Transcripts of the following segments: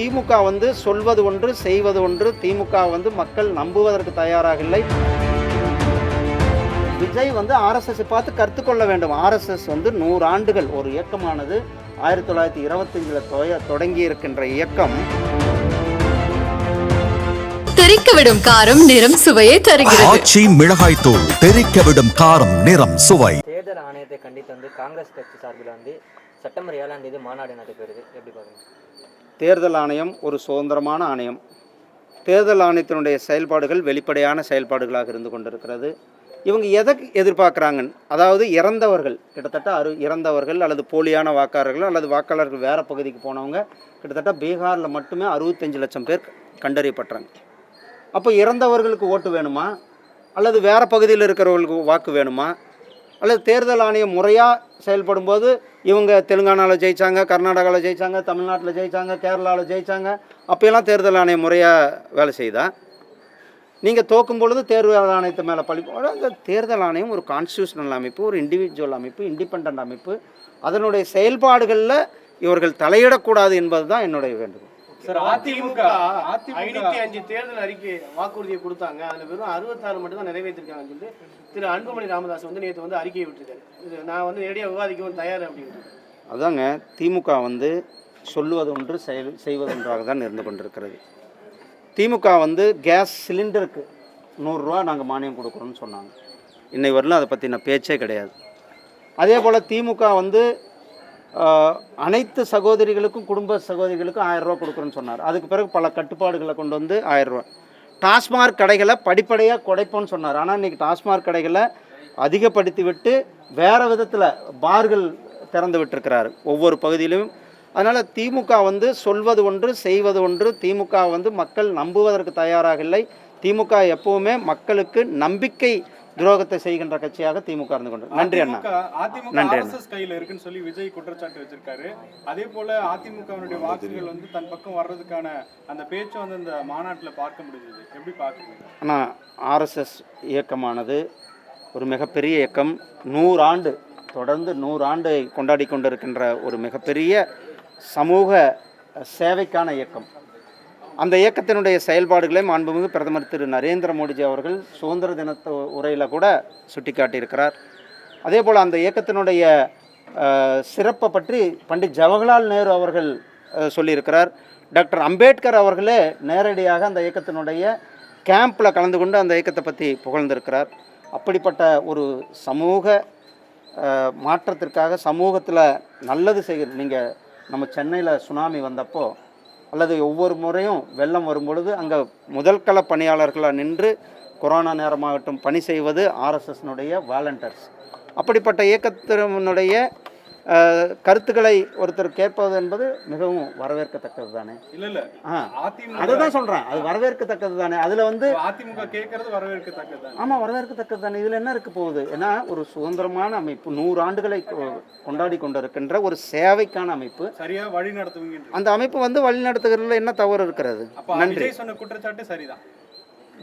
திமுக வந்து சொல்வது ஒன்று செய்வது ஒன்று. திமுக வந்து மக்கள் நம்புவதற்கு தயாராக இல்லை. விஜய் வந்து ஆர்எஸ்எஸ் பார்த்து கற்றுக்கொள்ள வேண்டும். ஆர்எஸ்எஸ் வந்து நூறு ஆண்டுகள் ஒரு இயக்கமானது. ஆயிரத்தி தொள்ளாயிரத்தி இருபத்தஞ்சில் தொய தொடங்கி இருக்கின்ற இயக்கம். தெறிக்க விடும் காரம் நிறம் சுவையை தருகிறது. ஆச்சி மிளகாய் தூள் தெறிக்க விடும் காரம் நிறம் சுவை. தேர்தல் ஆணையத்தை கண்டித்து வந்து காங்கிரஸ் கட்சி சார்பில் வந்து செப்டம்பர் ஏழாம் தேதி மாநாடு நடைபெறுது. எப்படி பார்க்குறீங்க தேர்தல் ஆணையம் ஒரு சுதந்திரமான ஆணையம். தேர்தல் ஆணையத்தினுடைய செயல்பாடுகள் வெளிப்படையான செயல்பாடுகளாக இருந்து கொண்டிருக்கிறது. இவங்க எதை எதிர்பார்க்குறாங்க? அதாவது இறந்தவர்கள் கிட்டத்தட்ட அரு இறந்தவர்கள் அல்லது போலியான வாக்காளர்கள் அல்லது வாக்காளர்கள் வேறு பகுதிக்கு போனவங்க கிட்டத்தட்ட பீகாரில் மட்டுமே அறுபத்தஞ்சு லட்சம் பேர் கண்டறியப்பட்டாங்க அப்போ இறந்தவர்களுக்கு ஓட்டு வேணுமா? அல்லது வேறு பகுதியில் இருக்கிறவர்களுக்கு வாக்கு வேணுமா? அல்லது தேர்தல் ஆணையம் முறையாக செயல்படும் போது இவங்க தெலுங்கானாவில் ஜெயிச்சாங்க கர்நாடகாவில் ஜெயிச்சாங்க தமிழ்நாட்டில் ஜெயிச்சாங்க கேரளாவில் ஜெயிச்சாங்க. அப்போயெல்லாம் தேர்தல் ஆணையம் முறையாக வேலை செய்தா? நீங்கள் தோக்கும் பொழுது தேர்தல் ஆணையத்தை மேலே பழி அந்த தேர்தல் ஆணையம் ஒரு கான்ஸ்டியூஷனல் அமைப்பு ஒரு இண்டிவிஜுவல் அமைப்பு இண்டிபெண்ட் அமைப்பு. அதனுடைய செயல்பாடுகளில் இவர்கள் தலையிடக்கூடாது என்பது தான் என்னுடைய வேண்டுகோள். சார் அதிமுக ஐநூத்தி அஞ்சு தேர்தல் அறிக்கை வாக்குறுதியை கொடுத்தாங்க. அதுல வெறும் அறுபத்தாறு மட்டும் தான் நிறைவேற்றிருக்காங்கன்னு சொல்லி திரு அன்புமணி ராமதாஸ் வந்து நேற்று வந்து அறிக்கையை விட்டுருக்காரு இது நான் வந்து நேரடியாக விவாதிக்கவும் தயார் அப்படின்னு அதாங்க திமுக வந்து சொல்லுவது ஒன்று செயல் செய்வது ஒன்றாக தான் இருந்து கொண்டிருக்கிறது. திமுக வந்து கேஸ் சிலிண்டருக்கு நூறுரூவா நாங்கள் மானியம் கொடுக்குறோம்னு சொன்னாங்க. இன்னை வரலும் அதை பற்றின பேச்சே கிடையாது. அதே போல் திமுக வந்து அனைத்து சகோதரிகளுக்கும் குடும்ப சகோதரிகளுக்கும் ஆயிரம் ரூபா கொடுக்குறோன்னு சொன்னார். அதுக்கு பிறகு பல கட்டுப்பாடுகளை கொண்டு வந்து ஆயிரம் ரூபா. டாஸ்மாக் கடைகளை படிப்படியாக குறைப்போம்னு சொன்னார். ஆனால் இன்றைக்கி டாஸ்மாக் கடைகளை அதிகப்படுத்தி விட்டு வேறு விதத்தில் பார்கள் திறந்து விட்டிருக்கிறாரு ஒவ்வொரு பகுதியிலும். அதனால் திமுக வந்து சொல்வது ஒன்று செய்வது ஒன்று. திமுக வந்து மக்கள் நம்புவதற்கு தயாராக இல்லை. திமுக எப்போவுமே மக்களுக்கு நம்பிக்கை துரோகத்தை செய்கின்ற கட்சியாக திமுக இருந்து கொண்டு நன்றி அண்ணா. நன்றி அண்ணா. ஆர்எஸ்எஸ் கையில இருக்குன்னு சொல்லி விஜய் குற்றச்சாட்டு வச்சிருக்காரு. அதே போல அதிமுகவினுடைய வாக்குகள் வந்து தன் பக்கம் வர்றதுக்கான அந்த பேச்சை வந்து இந்த மாநாட்டுல பார்க்க முடிஞ்சது. எப்படி பாக்குறீங்க ஆனால் ஆர்எஸ்எஸ் இயக்கமானது ஒரு மிகப்பெரிய இயக்கம். நூறாண்டு தொடர்ந்து நூறாண்டை கொண்டாடி கொண்டிருக்கின்ற ஒரு மிகப்பெரிய சமூக சேவைக்கான இயக்கம். அந்த இயக்கத்தினுடைய செயல்பாடுகளையும் மாண்புமிகு பிரதமர் திரு நரேந்திர மோடிஜி அவர்கள் சுதந்திர தினத்த உரையில் கூட சுட்டிக்காட்டியிருக்கிறார். அதே போல் அந்த இயக்கத்தினுடைய சிறப்பை பற்றி பண்டிட் ஜவஹர்லால் நேரு அவர்கள் சொல்லியிருக்கிறார். டாக்டர் அம்பேத்கர் அவர்களே நேரடியாக அந்த இயக்கத்தினுடைய கேம்பில் கலந்து கொண்டு அந்த இயக்கத்தை பற்றி புகழ்ந்திருக்கிறார். அப்படிப்பட்ட ஒரு சமூக மாற்றத்திற்காக சமூகத்தில் நல்லது செய்கிற நீங்கள் நம்ம சென்னையில் சுனாமி வந்தப்போ அல்லது ஒவ்வொரு முறையும் வெள்ளம் வரும்பொழுது அங்கே முதல்கள பணியாளர்களாக நின்று கொரோனா நேரமாகட்டும் பணி செய்வது ஆர்எஸ்எஸ்னுடைய வாலண்டர்ஸ் அப்படிப்பட்ட இயக்கத்தினுடைய கருத்துக்களை ஒருத்தர் கேட்பது என்பது மிகவும் வரவேற்கத்தக்கது தானே? இல்ல இல்ல. அதை தான் சொல்கிறேன் அது வரவேற்கத்தக்கது தானே. அதில் வந்து அதிமுக கேட்கறது வரவேற்கத்தக்கது ஆமாம் வரவேற்கத்தக்கது தானே. இதில் என்ன இருக்க போகுது? ஏன்னா ஒரு சுதந்திரமான அமைப்பு நூறு ஆண்டுகளை கொண்டாடி கொண்டிருக்கின்ற ஒரு சேவைக்கான அமைப்பு. சரியா வழி நடத்துவீங்க அந்த அமைப்பு வந்து வழிநடத்துகிறதுல என்ன தவறு இருக்கிறது? நன்றி. சொன்ன குற்றச்சாட்டு சரிதான்.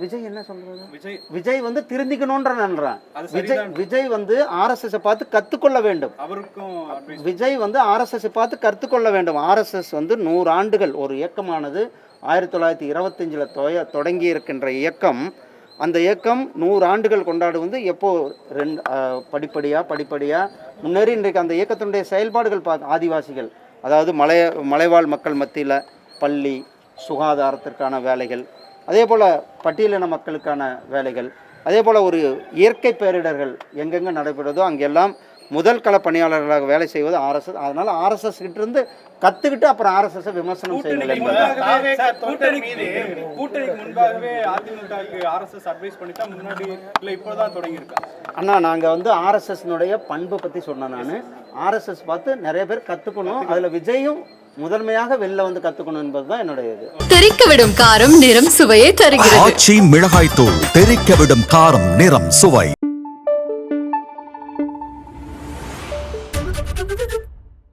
விஜய் என்ன சொல்றது விஜய் விஜய் வந்து திருந்திக்கணுன்ற நன்றான் விஜய் விஜய் வந்து ஆர்எஸ்எஸ் பார்த்து கற்றுக்கொள்ள வேண்டும். அவருக்கும் விஜய் வந்து ஆர்எஸ்எஸ் பார்த்து கற்றுக்கொள்ள வேண்டும். ஆர்எஸ்எஸ் வந்து நூறு ஆண்டுகள் ஒரு இயக்கமானது. ஆயிரத்தி தொள்ளாயிரத்தி இருபத்தஞ்சில் தொய தொடங்கி இருக்கின்ற இயக்கம். அந்த இயக்கம் நூறு ஆண்டுகள் கொண்டாடுவது எப்போ ரெண்டு படிப்படியாக படிப்படியாக முன்னேறி இன்றைக்கு அந்த இயக்கத்தினுடைய செயல்பாடுகள் பார்க்க ஆதிவாசிகள். அதாவது மலை மலைவாழ் மக்கள் மத்தியில் பள்ளி சுகாதாரத்திற்கான வேலைகள் அதே போல் பட்டியலின மக்களுக்கான வேலைகள் அதே போல் ஒரு இயற்கை பேரிடர்கள் எங்கெங்கே நடைபெறுதோ அங்கெல்லாம் முதல் கள பணியாளர்களாக வேலை செய்வது ஆர்எஸ்எஸ். அதனால் ஆர்எஸ்எஸ் கிட்ட இருந்து கற்றுக்கிட்டு அப்புறம் ஆர்எஸ்எஸ் விமர்சனம் செய்யுங்கள் கூட்டணிக்கு என்பது முன்பாகவே அதிமுகவுக்கு ஆர்எஸ்எஸ் அட்வைஸ் பண்ணிட்டா முன்னாடி இல்ல இப்போதான் தொடங்கி இருக்கா அண்ணா நாங்கள் வந்து ஆர்எஸ்எஸ்னுடைய பண்பை பற்றி சொன்னேன் நான். ஆர்எஸ்எஸ் பார்த்து நிறைய பேர் கற்றுக்கணும் அதில் விஜயும் முதன்மையாக வெளில வந்து கற்றுக்கணும் என்பது தான் என்னுடைய இது. தெறிக்க விடும் காரம் நிறம் சுவையை தருகிறது. ஆச்சி மிளகாய் தூள் தெறிக்க விடும் காரம் நிறம் சுவை. Thank you.